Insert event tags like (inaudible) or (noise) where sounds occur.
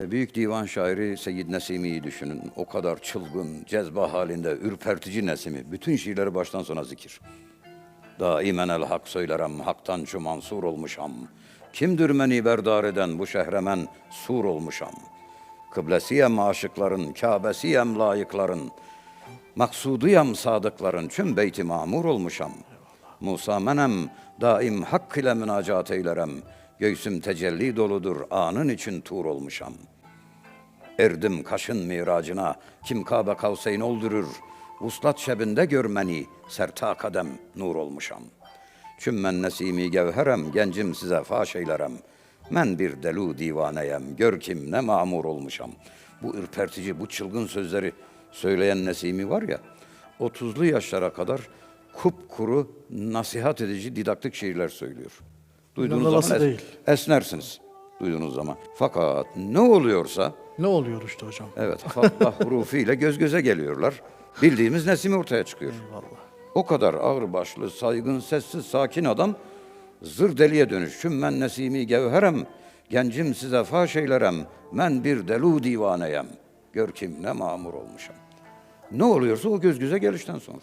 Büyük divan şairi Seyyid Nesimi'yi düşünün. O kadar çılgın, cezba halinde, ürpertici Nesimi. Bütün şiirleri baştan sona zikir. Daimen el hak söylerem, haktan şu mansur olmuşam. Kimdir beni berdar eden bu şehremen sur olmuşam. Kıblesiyem aşıkların, Kâbesiyem layıkların. Maksuduyam sadıkların, çün beyti mamur olmuşam. Musa menem, daim hak ile münacat eylerem. Göğsüm tecelli doludur, anın için tur olmuşam. Erdim kaşın miracına, kim Kabe Kavseyn oldurur. Vuslat şebinde görmeni, serta kadem nur olmuşam. Çümmen nesimi gevherem, gencim size faş eylerem. Men bir delu divaneyem, gör kim ne mamur olmuşam. Bu ürpertici, bu çılgın sözleri söyleyen Nesimi var ya, 30'lu yaşlara kadar kupkuru, nasihat edici, didaktik şiirler söylüyor. Duyduğunuz zaman es- değil. esnersiniz. Duyduğunuz zaman. Fakat ne oluyorsa Ne oluyor işte hocam? Evet, Fatlah (laughs) hurufiyle göz göze geliyorlar. Bildiğimiz Nesimi ortaya çıkıyor. Vallahi. O kadar ağır başlı, saygın, sessiz, sakin adam zır deliye dönüşüm. Men nesimi gevherem, gencim size faş eylerem, men bir delu divaneyem. Gör kim ne mamur olmuşam. Ne oluyorsa o göz göze gelişten sonra.